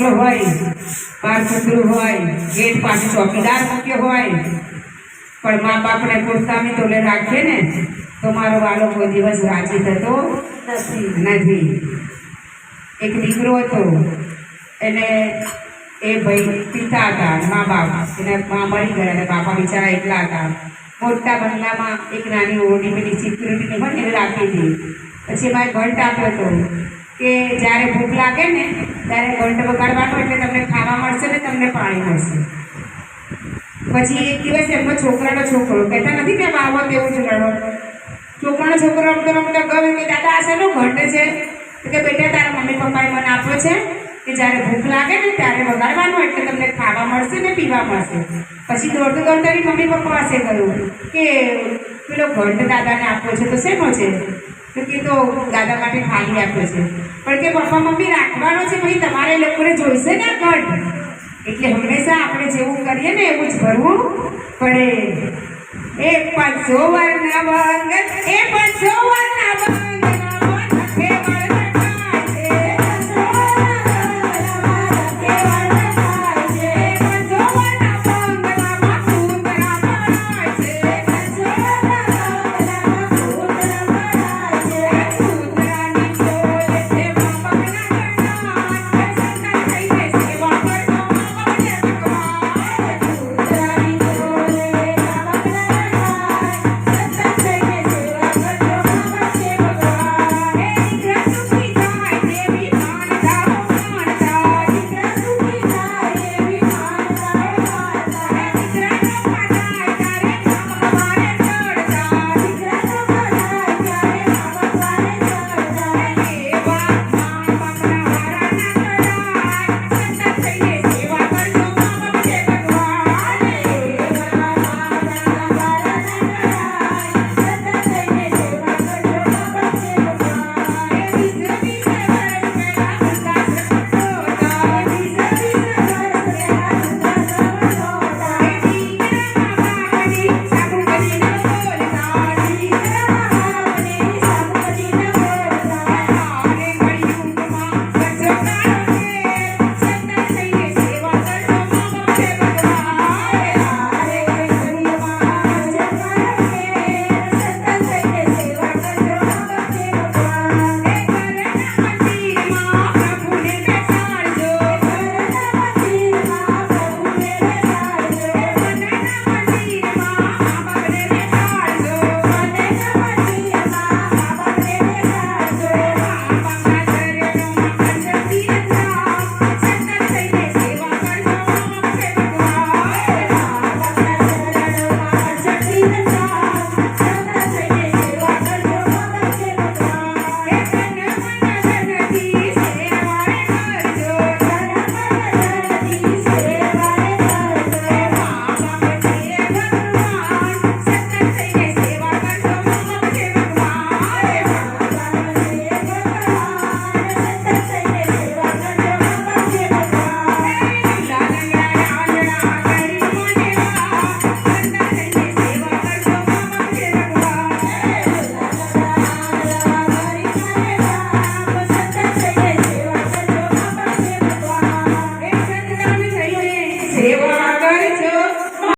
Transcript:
નોકરું હોય ગેટ પાસે ચોકીદાર મૂક્યો હોય. પણ મા બાપને પોતાની તોલે રાખે ને, તો મારો વાલો કોઈ દિવસ રાજી થતો નથી. એક દીકરો હતો, એને એ ભાઈ પિતા હતા, મા બાપ. એને મા મરી ગયા અને બાપા બિચારા એકલા હતા. મોટા બંગલામાં એક નાની ઓરડી પેલી સિક્યુરિટીની હોય ને રાખી હતી. પછી એમાં ઘંટ આપ્યો હતો. કે જ્યારે ભૂખ લાગે ને, ત્યારે ઘંટ વગાડવાનો એટલે તમને ખાવા મળશે ને તમને પાણી મળશે. પછી એક દિવસ એમનો છોકરાનો છોકરો, કહેતા નથી કે આવો તેવું જ લડો છોકરાનો છોકરો રમતો રમતો ગમે કે દાદા, આ શેનો ઘંટ છે? કે બેટા, તારા મમ્મી પપ્પાએ મને આપ્યો છે કે જ્યારે ભૂખ લાગે ને ત્યારે વગાડવાનું એટલે તમને ખાવા મળશે ને પીવા મળશે. પછી દોડતો દોડતો મમ્મી પપ્પા પાસે ગયું કે, પેલો ઘંટ દાદાને આપ્યો છે તો શેનો છે? તો કે તો દાદા માટે ખાલી આપ્યો છે. પણ કે પપ્પા, મમ્મી, રાખવાનો છે, પછી તમારે લોકોને જોઈશે ને ઘટ. એટલે હંમેશા આપણે જેવું કરીએ ને એવું જ ભરવું પડે. એ પાંચસો વારના બંગ